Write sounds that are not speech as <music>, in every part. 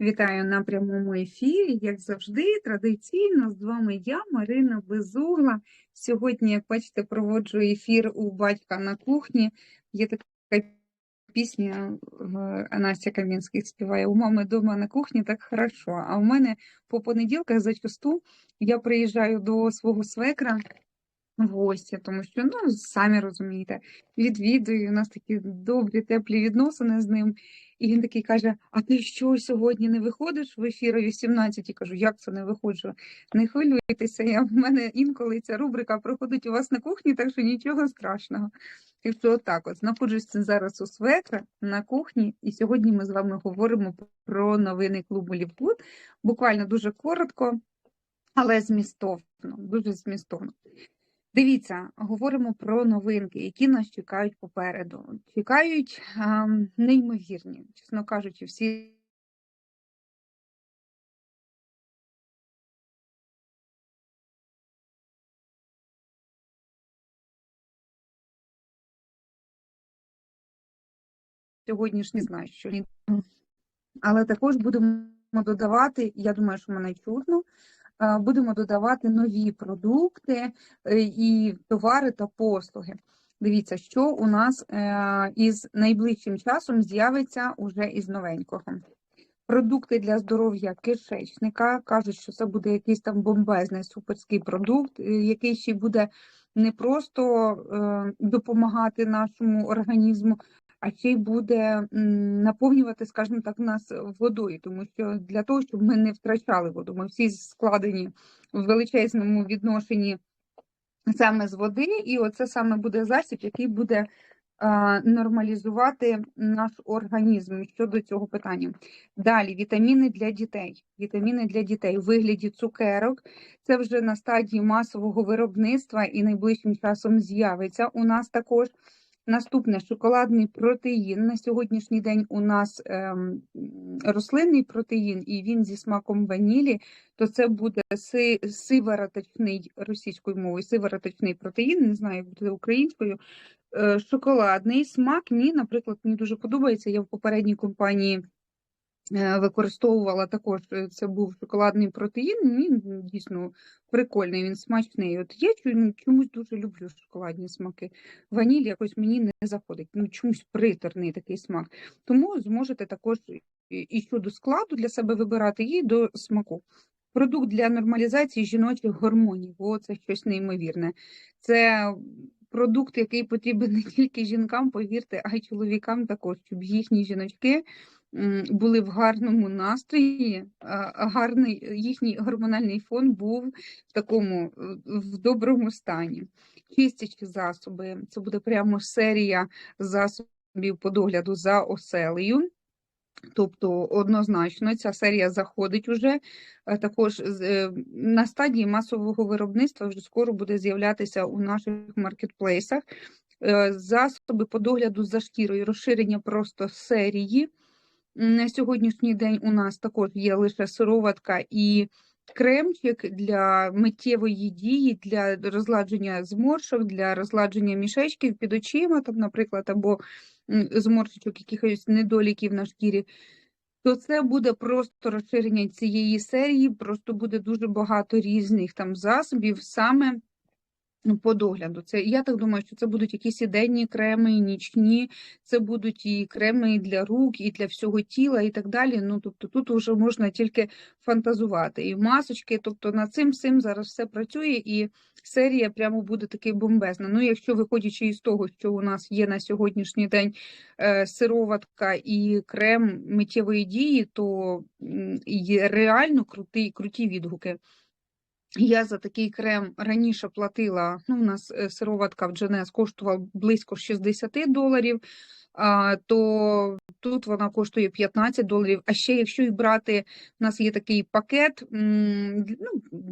Вітаю на прямому ефірі. Як завжди, традиційно з вами я, Марина Безугла. Сьогодні, як бачите, проводжу ефір у батька на кухні. Є така пісня е, Настя Кам'янських співає у мами вдома на кухні так хорошо. А у мене по понеділках зачасту я приїжджаю до свого свекра в гості, тому що, ну, самі розумієте, відвідую, у нас такі добрі, теплі відносини з ним. І він такий каже: А ти що сьогодні не виходиш в ефір о 18? І кажу, як це не виходжу? Не хвилюйтеся, я в мене інколи ця рубрика проходить у вас на кухні, так що нічого страшного. Так що отак от знаходжуся зараз у свекра на кухні, і сьогодні ми з вами говоримо про новини клубу Лівгуд. Буквально дуже коротко, але змістовно, дуже змістовно. Дивіться, говоримо про новинки, які нас чекають попереду. Чекають а, неймовірні, чесно кажучи, всі. Сьогодні ж не знаю, що. Але також будемо додавати, я думаю, що мене чутно, будемо додавати нові продукти е, і товари та послуги. Дивіться, що у нас е, із найближчим часом з'явиться уже із новенького. Продукти для здоров'я кишечника. Кажуть, що це буде якийсь там бомбезний суперський продукт, е, який ще буде не просто допомагати нашому організму, а ще й буде наповнювати, скажімо так, нас водою, тому що для того, щоб ми не втрачали воду, ми всі складені в величезному відношенні саме з води, і оце саме буде засіб, який буде нормалізувати наш організм щодо цього питання. Далі вітаміни для дітей. Вітаміни для дітей у вигляді цукерок. Це вже на стадії масового виробництва і найближчим часом з'явиться у нас також. Наступне шоколадний протеїн. На сьогоднішній день у нас ем, рослинний протеїн, і він зі смаком ванілі, то це буде си, сивороточний російською мовою, сивороточний протеїн, не знаю, як буде українською. Е, шоколадний смак. ні, наприклад, мені дуже подобається. Я в попередній компанії. Е, використовувала також е, це був шоколадний протеїн. Він дійсно прикольний, він смачний. От я чомусь дуже люблю шоколадні смаки. Ваніль якось мені не заходить. Ну чомусь приторний такий смак. Тому зможете також і щодо складу для себе вибирати, і до смаку. Продукт для нормалізації жіночих гормонів. О, це щось неймовірне. Це продукт, який потрібен <laughs> не тільки жінкам, повірте, а й чоловікам також, щоб їхні жіночки були в гарному настрої, гарний їхній гормональний фон був в такому в доброму стані. Чистячі засоби, це буде прямо серія засобів по догляду за оселею. Тобто, однозначно, ця серія заходить уже також е, на стадії масового виробництва вже скоро буде з'являтися у наших маркетплейсах. Е, засоби по догляду за шкірою, розширення просто серії. На сьогоднішній день у нас також є лише сироватка і кремчик для миттєвої дії, для розладження зморшок, для розладження мішечків під очима, там, наприклад, або зморшечок якихось недоліків на шкірі. То це буде просто розширення цієї серії, просто буде дуже багато різних там засобів саме по догляду. Це я так думаю, що це будуть якісь і денні креми, і нічні, це будуть і креми і для рук, і для всього тіла, і так далі. Ну тобто тут вже можна тільки фантазувати. І масочки, тобто над цим всім зараз все працює, і серія прямо буде такий бомбезна. Ну, якщо виходячи із того, що у нас є на сьогоднішній день е, сироватка і крем миттєвої дії, то є реально круті, круті відгуки. Я за такий крем раніше платила, ну, у нас е, сироватка в Дженес коштувала близько 60 доларів то тут вона коштує 15 доларів. А ще, якщо і брати, у нас є такий пакет, ну,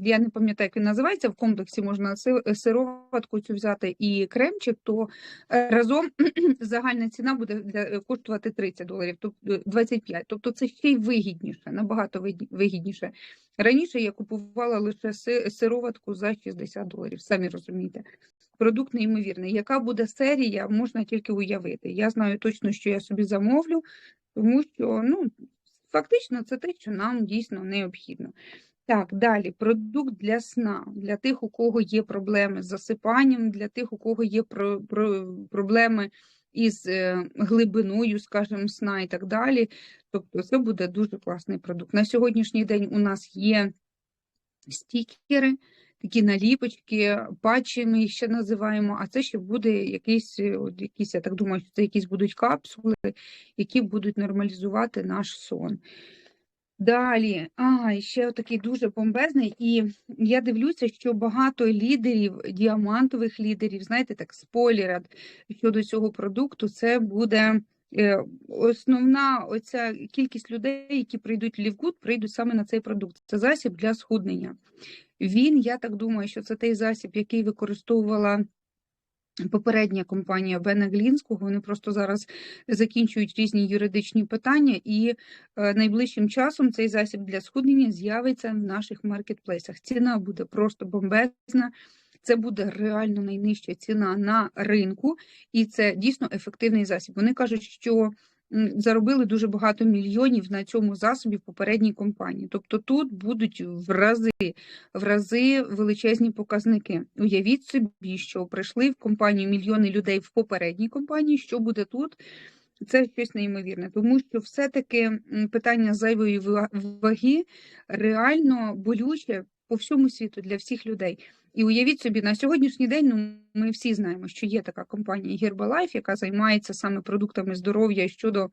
я не пам'ятаю, як він називається, в комплексі можна сироватку цю взяти і кремчик, то е, разом <clears throat> загальна ціна буде е, коштувати 30 доларів, тобто 25. Тобто це ще й вигідніше, набагато вигідніше. Раніше я купувала лише сироватку за 60 доларів, самі розумієте продукт неймовірний. Яка буде серія, можна тільки уявити. Я знаю точно, що я собі замовлю, тому що ну, фактично це те, що нам дійсно необхідно. Так, далі продукт для сна, для тих, у кого є проблеми з засипанням, для тих, у кого є про, про, проблеми із е, глибиною, скажімо, сна і так далі. Тобто, це буде дуже класний продукт. На сьогоднішній день у нас є стікери, такі наліпочки, патчі ми їх ще називаємо, а це ще буде якийсь, е, от якісь, я так думаю, що це якісь будуть капсули, які будуть нормалізувати наш сон. Далі, а, ще такий дуже бомбезний, і я дивлюся, що багато лідерів, діамантових лідерів, знаєте, так, спойлера щодо цього продукту, це буде основна оця кількість людей, які прийдуть в Лівгуд, прийдуть саме на цей продукт. Це засіб для схуднення. Він, я так думаю, що це той засіб, який використовувала попередня компанія Бена Глінського. Вони просто зараз закінчують різні юридичні питання, і е, найближчим часом цей засіб для схуднення з'явиться в наших маркетплейсах. Ціна буде просто бомбезна. Це буде реально найнижча ціна на ринку, і це дійсно ефективний засіб. Вони кажуть, що заробили дуже багато мільйонів на цьому засобі в попередній компанії. Тобто тут будуть в рази, в рази величезні показники. Уявіть собі, що прийшли в компанію мільйони людей в попередній компанії. Що буде тут? Це щось неймовірне, тому що все-таки питання зайвої ваги реально болюче по всьому світу для всіх людей. І уявіть собі, на сьогоднішній день ну, ми всі знаємо, що є така компанія Herbalife, яка займається саме продуктами здоров'я щодо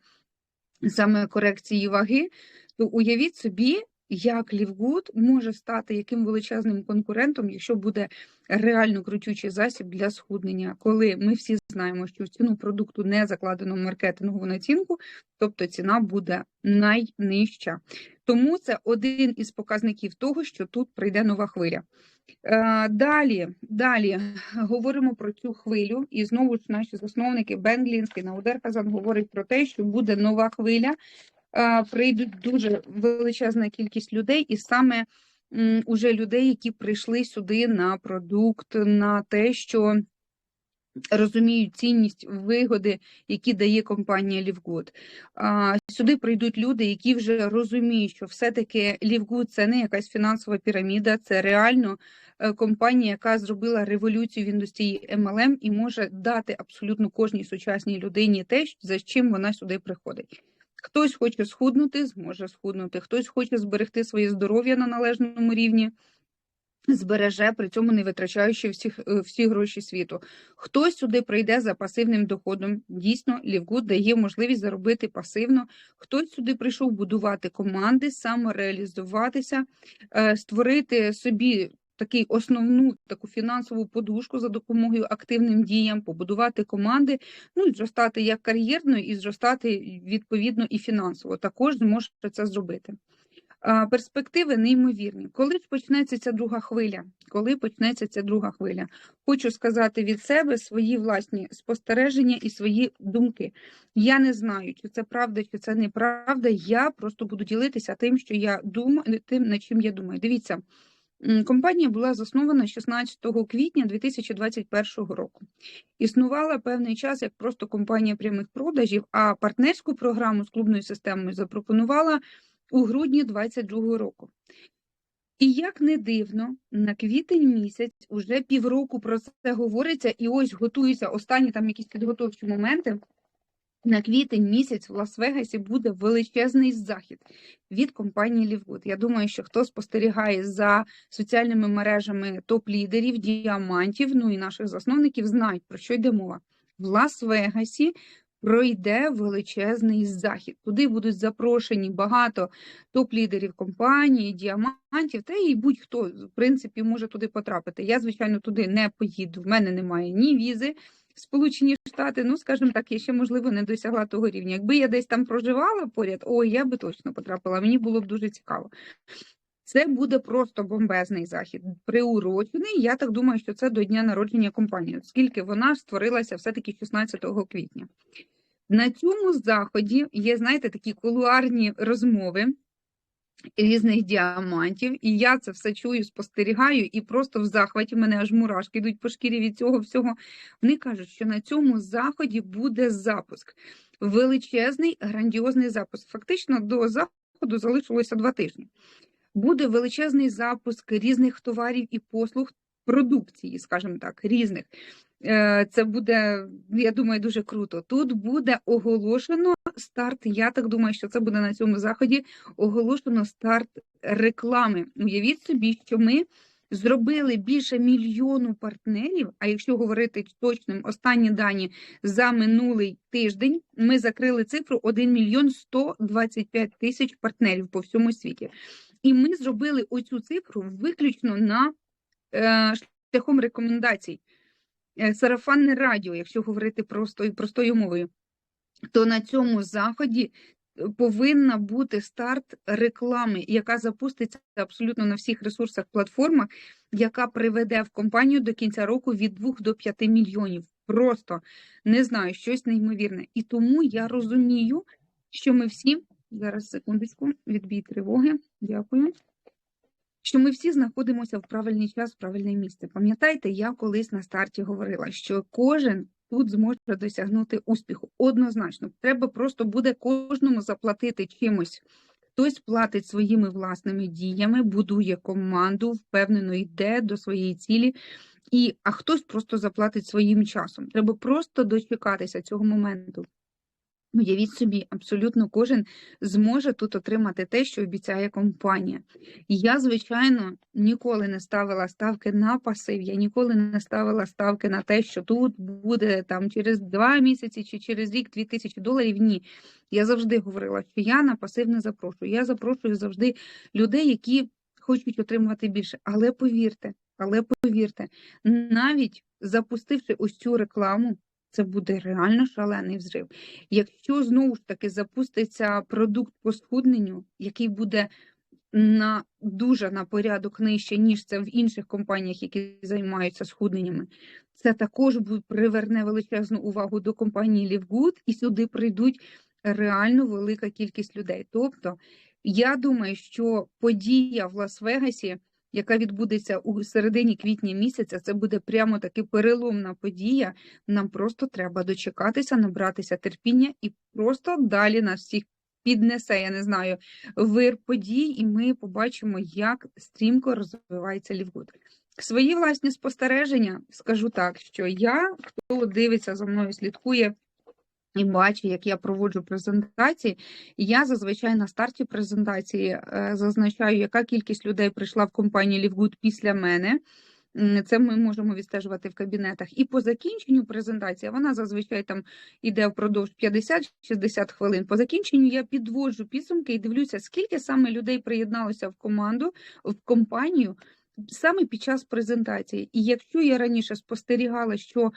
саме корекції ваги. То уявіть собі, як Лівгуд може стати яким величезним конкурентом, якщо буде реально крутючий засіб для схуднення, коли ми всі знаємо, що в ціну продукту не закладено маркетингову націнку, тобто ціна буде найнижча. Тому це один із показників того, що тут прийде нова хвиля. Е, Далі, далі говоримо про цю хвилю, і знову ж наші засновники Бенглінський Наудер Казан говорить про те, що буде нова хвиля. Е, Прийдуть дуже величезна кількість людей, і саме уже людей, які прийшли сюди на продукт, на те, що розуміють цінність вигоди, які дає компанія Лівгуд. Сюди прийдуть люди, які вже розуміють, що все-таки Лівгуд це не якась фінансова піраміда, це реально е, компанія, яка зробила революцію в індустрії MLM і може дати абсолютно кожній сучасній людині те, за чим вона сюди приходить. Хтось хоче схуднути, зможе схуднути, хтось хоче зберегти своє здоров'я на належному рівні, збереже, при цьому не витрачаючи всіх, е, всі гроші світу. Хтось сюди прийде за пасивним доходом. Дійсно, Лівгуд дає можливість заробити пасивно. Хтось сюди прийшов будувати команди, самореалізуватися, е, створити собі такий основну таку фінансову подушку за допомогою активним діям, побудувати команди, ну і зростати як кар'єрно, і зростати відповідно і фінансово. Також зможе це зробити. Перспективи неймовірні. Коли ж почнеться ця друга хвиля? Коли почнеться ця друга хвиля? Хочу сказати від себе свої власні спостереження і свої думки. Я не знаю, чи це правда, чи це неправда. Я просто буду ділитися тим, що я думаю, тим, над чим я думаю. Дивіться, компанія була заснована 16 квітня 2021 року. Існувала певний час як просто компанія прямих продажів, а партнерську програму з клубною системою запропонувала у грудні 22 року. І як не дивно, на квітень місяць уже півроку про це говориться, і ось готуються останні там якісь підготовчі моменти. На квітень місяць в Лас-Вегасі буде величезний захід від компанії Лівгуд. Я думаю, що хто спостерігає за соціальними мережами топ-лідерів, діамантів, ну і наших засновників, знають, про що йде мова. В Лас-Вегасі пройде величезний захід. Туди будуть запрошені багато топ-лідерів компанії, діамантів, та і будь-хто, в принципі, може туди потрапити. Я, звичайно, туди не поїду. В мене немає ні візи. в Сполучені Штати, ну скажімо так, я ще можливо не досягла того рівня. Якби я десь там проживала поряд, ой, я би точно потрапила. Мені було б дуже цікаво. Це буде просто бомбезний захід, приурочений. Я так думаю, що це до дня народження компанії, оскільки вона створилася все-таки 16 квітня. На цьому заході є, знаєте, такі кулуарні розмови різних діамантів, і я це все чую, спостерігаю, і просто в захваті в мене аж мурашки йдуть по шкірі від цього всього. Вони кажуть, що на цьому заході буде запуск. Величезний, грандіозний запуск. Фактично до заходу залишилося два тижні. Буде величезний запуск різних товарів і послуг продукції, скажімо так, різних. Е, Це буде, я думаю, дуже круто. Тут буде оголошено старт. Я так думаю, що це буде на цьому заході. Оголошено старт реклами. Уявіть собі, що ми зробили більше мільйону партнерів. А якщо говорити точним, останні дані за минулий тиждень ми закрили цифру 1 мільйон 125 тисяч партнерів по всьому світі. І ми зробили оцю цифру виключно на е, шляхом рекомендацій. Е, Сарафанне радіо, якщо говорити простою, простою мовою, то на цьому заході е, повинна бути старт реклами, яка запуститься абсолютно на всіх ресурсах платформах, яка приведе в компанію до кінця року від 2 до 5 мільйонів. Просто не знаю, щось неймовірне. І тому я розумію, що ми всі зараз секундочку, відбій тривоги. Дякую. Що ми всі знаходимося в правильний час, в правильне місце. Пам'ятаєте, я колись на старті говорила, що кожен тут зможе досягнути успіху. Однозначно, треба просто буде кожному заплатити чимось. Хтось платить своїми власними діями, будує команду, впевнено йде до своєї цілі, і а хтось просто заплатить своїм часом. Треба просто дочекатися цього моменту. Уявіть собі, абсолютно кожен зможе тут отримати те, що обіцяє компанія. Я, звичайно, ніколи не ставила ставки на пасив, я ніколи не ставила ставки на те, що тут буде там через два місяці чи через рік дві тисячі доларів. Ні. Я завжди говорила, що я на пасив не запрошую. Я запрошую завжди людей, які хочуть отримувати більше. Але повірте, але повірте, навіть запустивши ось цю рекламу це буде реально шалений взрив. Якщо знову ж таки запуститься продукт по схудненню, який буде на дуже на порядок нижче, ніж це в інших компаніях, які займаються схудненнями, це також приверне величезну увагу до компанії LiveGood, і сюди прийдуть реально велика кількість людей. Тобто, я думаю, що подія в Лас-Вегасі яка відбудеться у середині квітня місяця, це буде прямо таки переломна подія. Нам просто треба дочекатися, набратися терпіння і просто далі нас всіх піднесе, я не знаю, вир подій, і ми побачимо, як стрімко розвивається Лівгуд. Свої власні спостереження скажу так, що я, хто дивиться за мною, слідкує і бачу, як я проводжу презентації, я зазвичай на старті презентації е, зазначаю, яка кількість людей прийшла в компанію LiveGood після мене. Це ми можемо відстежувати в кабінетах. І по закінченню презентації вона зазвичай там іде впродовж 50-60 хвилин. По закінченню я підводжу підсумки і дивлюся, скільки саме людей приєдналося в команду, в компанію саме під час презентації. І якщо я раніше спостерігала, що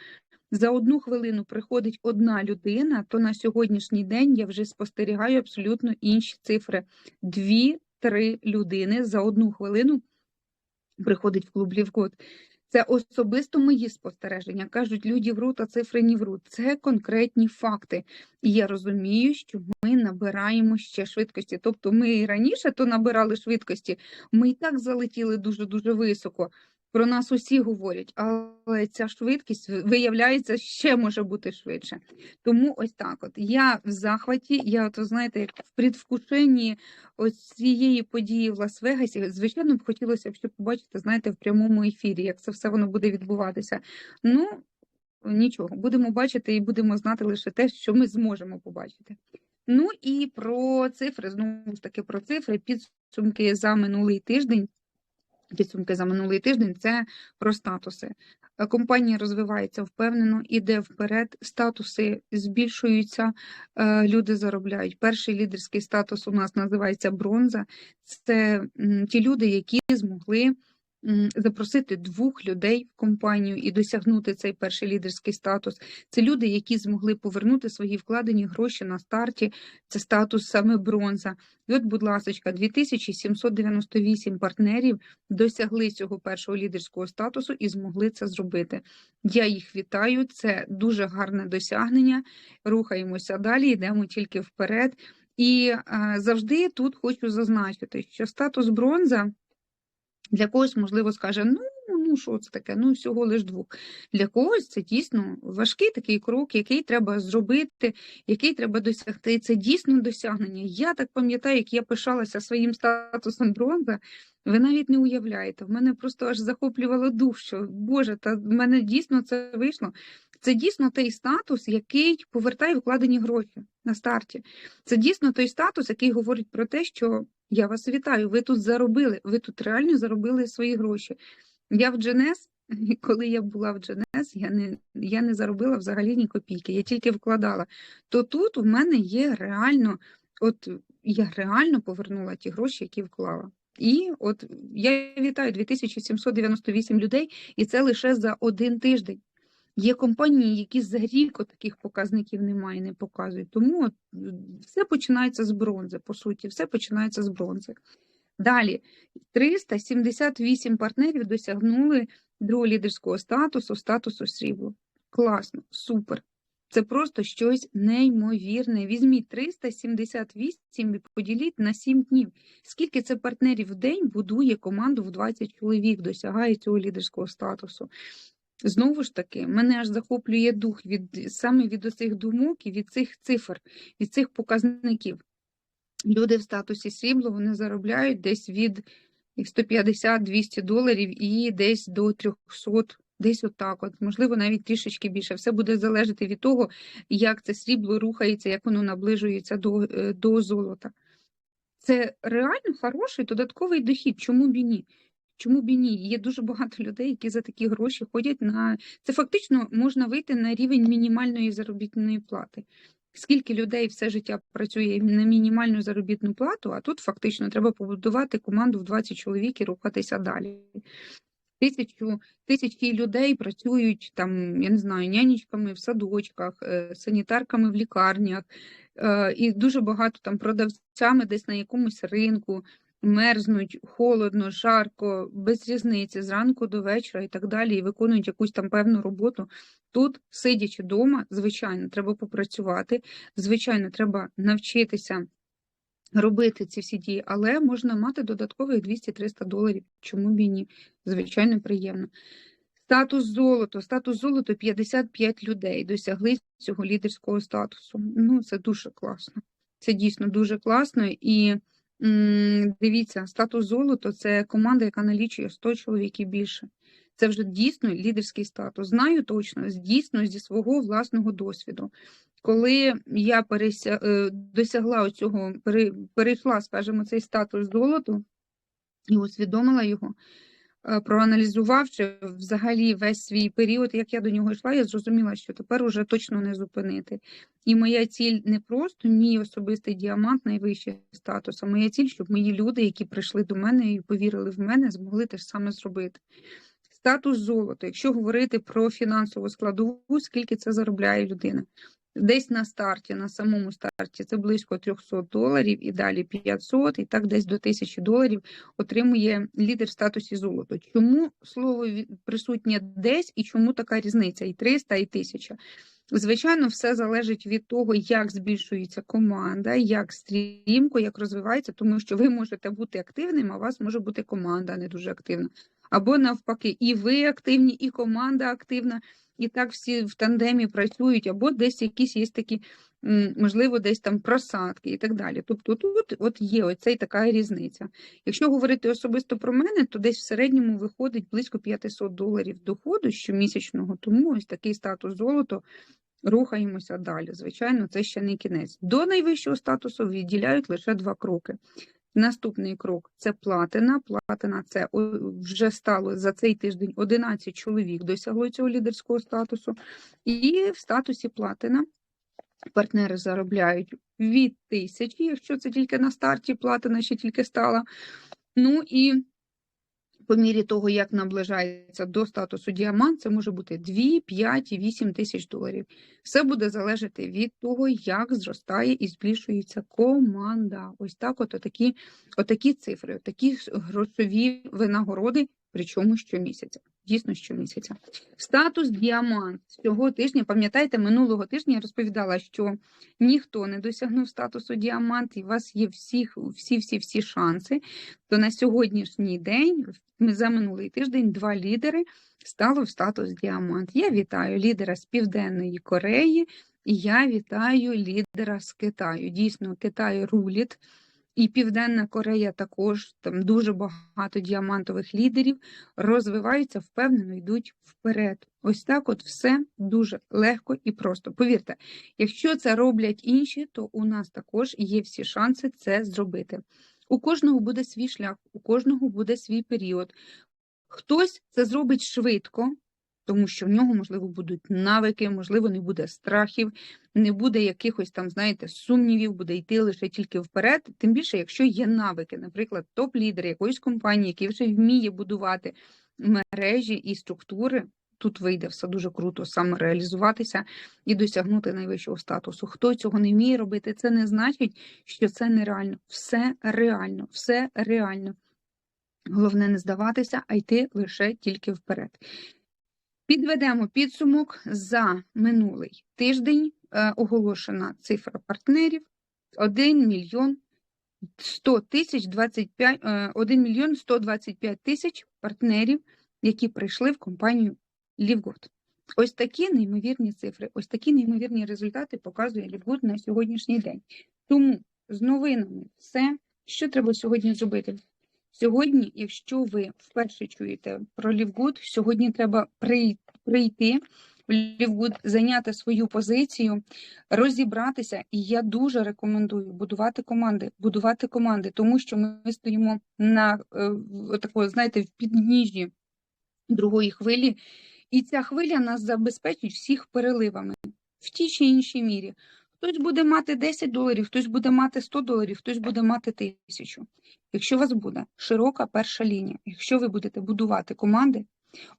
за одну хвилину приходить одна людина, то на сьогоднішній день я вже спостерігаю абсолютно інші цифри. Дві-три людини за одну хвилину приходить в клуб Лівгод. Це особисто мої спостереження. Кажуть, люди врут, а цифри не врут. Це конкретні факти. І я розумію, що ми набираємо ще швидкості. Тобто ми і раніше то набирали швидкості, ми і так залетіли дуже-дуже високо. Про нас усі говорять, але ця швидкість виявляється ще може бути швидше. Тому ось так: от я в захваті, я от, знаєте, як в предвкушенні ось цієї події в Лас-Вегасі, звичайно, б хотілося б щоб побачити, знаєте, в прямому ефірі, як це все воно буде відбуватися. Ну нічого, будемо бачити і будемо знати лише те, що ми зможемо побачити. Ну і про цифри, знову ж таки, про цифри, підсумки за минулий тиждень. Підсумки за минулий тиждень це про статуси. Е, компанія розвивається впевнено, іде вперед, статуси збільшуються, е, люди заробляють. Перший лідерський статус у нас називається бронза. Це ті люди, які змогли запросити двох людей в компанію і досягнути цей перший лідерський статус. Це люди, які змогли повернути свої вкладені гроші на старті. Це статус саме бронза. І от, будь ласка, 2798 партнерів досягли цього першого лідерського статусу і змогли це зробити. Я їх вітаю. Це дуже гарне досягнення. Рухаємося далі, йдемо тільки вперед. І а, завжди тут хочу зазначити, що статус бронза. Для когось, можливо, скаже, ну, ну що це таке? Ну всього лиш двох. Для когось це дійсно важкий такий крок, який треба зробити, який треба досягти. Це дійсно досягнення. Я так пам'ятаю, як я пишалася своїм статусом бронза. Ви навіть не уявляєте. В мене просто аж захоплювало дух, що Боже, та в мене дійсно це вийшло. Це дійсно той статус, який повертає вкладені гроші на старті. Це дійсно той статус, який говорить про те, що я вас вітаю, ви тут заробили, ви тут реально заробили свої гроші. Я в Дженес, <laughs> коли я була в Дженес, я не, я не заробила взагалі ні копійки, я тільки вкладала. То тут у мене є реально, от я реально повернула ті гроші, які вклала. І от я вітаю 2798 людей, і це лише за один тиждень. Є компанії, які за рік таких показників немає, не показують. Тому от, все починається з бронзи, по суті, все починається з бронзи. Далі 378 партнерів досягнули другого лідерського статусу, статусу срібло. Класно, супер. Це просто щось неймовірне. Візьміть 378 і поділіть на 7 днів. Скільки це партнерів в день будує команду в 20 чоловік, досягає цього лідерського статусу. Знову ж таки, мене аж захоплює дух від саме від оцих думок і від цих цифр, від цих показників. Люди в статусі срібло вони заробляють десь від 150-200 доларів і десь до 300, десь отак. От, можливо, навіть трішечки більше. Все буде залежати від того, як це срібло рухається, як воно наближується до, е, до золота. Це реально хороший додатковий дохід. Чому б і ні? Чому б і ні? Є дуже багато <laughs> людей, які за такі гроші ходять на це. Фактично можна вийти на рівень мінімальної заробітної плати. Скільки людей все життя працює на мінімальну заробітну плату, а тут фактично треба побудувати команду в 20 чоловік і рухатися далі. Тисячу тисячі людей працюють там, я не знаю, нянечками в садочках, е, санітарками в лікарнях, е, і дуже багато там продавцями десь на якомусь ринку мерзнуть холодно, жарко, без різниці, зранку до вечора і так далі, і виконують якусь там певну роботу. Тут, сидячи вдома, звичайно, треба попрацювати, звичайно, треба навчитися робити ці всі дії, але можна мати додаткових 200-300 доларів. Чому б і ні? Звичайно, приємно. Статус золото, статус золото 55 людей досягли цього лідерського статусу. Ну, це дуже класно. Це дійсно дуже класно і. Дивіться, статус золото це команда, яка налічує 100 чоловік і більше. Це вже дійсно лідерський статус. Знаю точно, дійсно зі свого власного досвіду. Коли я переся... Е, досягла цього, перейшла, скажімо, цей статус золоту і усвідомила його, Е, проаналізувавши взагалі весь свій період, як я до нього йшла, я зрозуміла, що тепер уже точно не зупинити. І моя ціль не просто мій особистий діамант, найвищий статус, а моя ціль, щоб мої люди, які прийшли до мене і повірили в мене, змогли те ж саме зробити. Статус золота, якщо говорити про фінансову складову, скільки це заробляє людина. Десь на старті, на самому старті, це близько 300 доларів, і далі 500, і так десь до 1000 доларів отримує лідер в статусі золото. Чому слово присутнє десь і чому така різниця? І 300, і 1000? Звичайно, все залежить від того, як збільшується команда, як стрімко, як розвивається, тому що ви можете бути активним, а у вас може бути команда не дуже активна. Або навпаки, і ви активні, і команда активна і так всі в тандемі працюють, або десь якісь є такі, можливо, десь там просадки і так далі. Тобто тут от є оцей така різниця. Якщо говорити особисто про мене, то десь в середньому виходить близько 500 доларів доходу щомісячного, тому ось такий статус золото. Рухаємося далі. Звичайно, це ще не кінець. До найвищого статусу відділяють лише два кроки. Наступний крок це платина. Платина це вже стало за цей тиждень 11 чоловік досягло цього лідерського статусу. І в статусі платина партнери заробляють від тисячі, якщо це тільки на старті платина ще тільки стала. Ну і по мірі того, як наближається до статусу діамант, це може бути 2, 5 і 8 тисяч доларів. Все буде залежати від того, як зростає і збільшується команда. Ось так, от отакі, отакі цифри, такі грошові винагороди, причому щомісяця. Дійсно щомісяця. Статус діамант цього тижня. Пам'ятаєте, минулого тижня я розповідала, що ніхто не досягнув статусу діамант, і у вас є всі, всі, всі шанси. То на сьогоднішній день, за минулий тиждень, два лідери стало в статус діамант. Я вітаю лідера з Південної Кореї, і я вітаю лідера з Китаю. Дійсно, Китай руліт. І Південна Корея також там дуже багато діамантових лідерів розвиваються, впевнено йдуть вперед. Ось так, от все дуже легко і просто. Повірте, якщо це роблять інші, то у нас також є всі шанси це зробити. У кожного буде свій шлях, у кожного буде свій період. Хтось це зробить швидко, тому що в нього, можливо, будуть навики, можливо, не буде страхів, не буде якихось там, знаєте, сумнівів, буде йти лише тільки вперед. Тим більше, якщо є навики, наприклад, топ-лідер якоїсь компанії, який вже вміє будувати мережі і структури. Тут вийде все дуже круто саме реалізуватися і досягнути найвищого статусу. Хто цього не вміє робити, це не значить, що це нереально. Все реально, все реально. Головне не здаватися, а йти лише тільки вперед. Підведемо підсумок за минулий тиждень. Е, Оголошена цифра партнерів 1 мільйон 100 тисяч 25, е, 1 мільйон 125 тисяч партнерів, які прийшли в компанію Лівгуд. Ось такі неймовірні цифри, ось такі неймовірні результати показує Лівгуд на сьогоднішній день. Тому з новинами все, що треба сьогодні зробити. Сьогодні, якщо ви вперше чуєте про Лівгуд, сьогодні треба прийти в Лівгуд, зайняти свою позицію, розібратися. І я дуже рекомендую будувати команди, будувати команди, тому що ми стоїмо на е, такої, знаєте, в підніжжі другої хвилі, і ця хвиля нас забезпечить всіх переливами в тій чи іншій мірі. Хтось буде мати 10 доларів, хтось буде мати 100 доларів, хтось буде мати тисячу. Якщо у вас буде широка перша лінія, якщо ви будете будувати команди,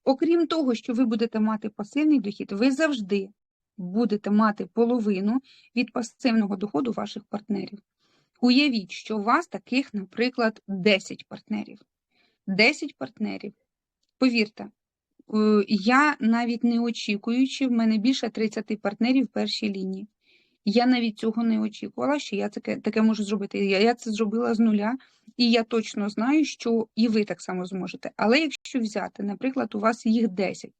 окрім того, що ви будете мати пасивний дохід, ви завжди будете мати половину від пасивного доходу ваших партнерів. Уявіть, що у вас таких, наприклад, 10 партнерів. 10 партнерів. Повірте, е, я навіть не очікуючи, в мене більше 30 партнерів в першій лінії. Я навіть цього не очікувала, що я таке таке можу зробити. Я, я це зробила з нуля, і я точно знаю, що і ви так само зможете. Але якщо взяти, наприклад, у вас їх 10,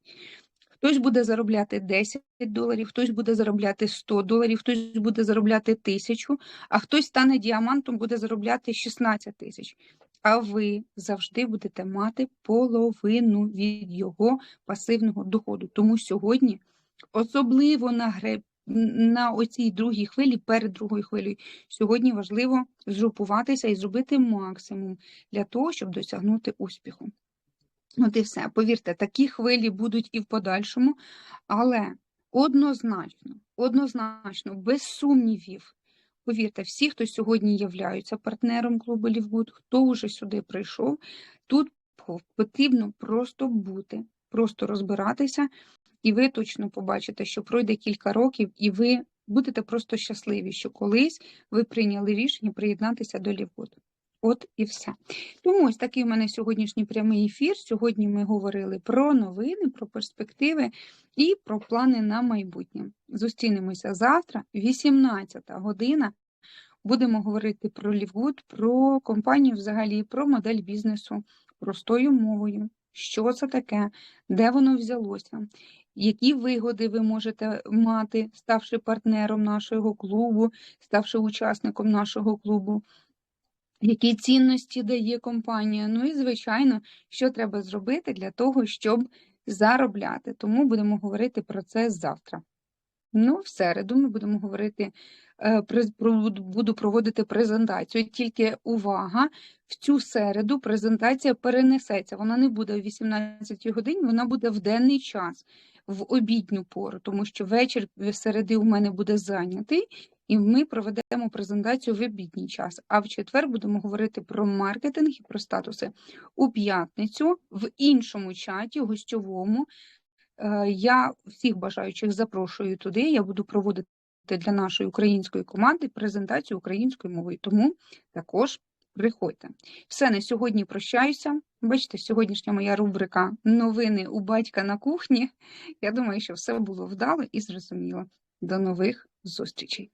хтось буде заробляти 10 доларів, хтось буде заробляти 100 доларів, хтось буде заробляти тисячу, а хтось стане діамантом, буде заробляти 16 тисяч. А ви завжди будете мати половину від його пасивного доходу. Тому сьогодні, особливо на на оцій другій хвилі, перед другою хвилею, сьогодні важливо згрупуватися і зробити максимум для того, щоб досягнути успіху. От і все. Повірте, такі хвилі будуть і в подальшому, але однозначно, однозначно, без сумнівів. Повірте, всі, хто сьогодні являються партнером клубу Лівгуд, хто вже сюди прийшов, тут потрібно просто бути, просто розбиратися і ви точно побачите, що пройде кілька років, і ви будете просто щасливі, що колись ви прийняли рішення приєднатися до Лівгуд. От і все. Тому ось такий у мене сьогоднішній прямий ефір. Сьогодні ми говорили про новини, про перспективи і про плани на майбутнє. Зустрінемося завтра, 18 година. Будемо говорити про Лівгуд, про компанію взагалі, про модель бізнесу простою мовою. Що це таке, де воно взялося, які вигоди ви можете мати, ставши партнером нашого клубу, ставши учасником нашого клубу, які цінності дає компанія. Ну і, звичайно, що треба зробити для того, щоб заробляти. Тому будемо говорити про це завтра. Ну, в середу ми будемо говорити, е, буду проводити презентацію. Тільки увага, в цю середу презентація перенесеться. Вона не буде о 18 годині, вона буде в денний час в обідню пору, тому що вечір середи у мене буде зайнятий, і ми проведемо презентацію в обідній час. А в четвер будемо говорити про маркетинг і про статуси у п'ятницю в іншому чаті, гостьовому. Е, я всіх бажаючих запрошую туди. Я буду проводити для нашої української команди презентацію українською мовою. Тому також приходьте. Все, на сьогодні прощаюся. Бачите, сьогоднішня моя рубрика Новини у батька на кухні. Я думаю, що все було вдало і зрозуміло. До нових зустрічей!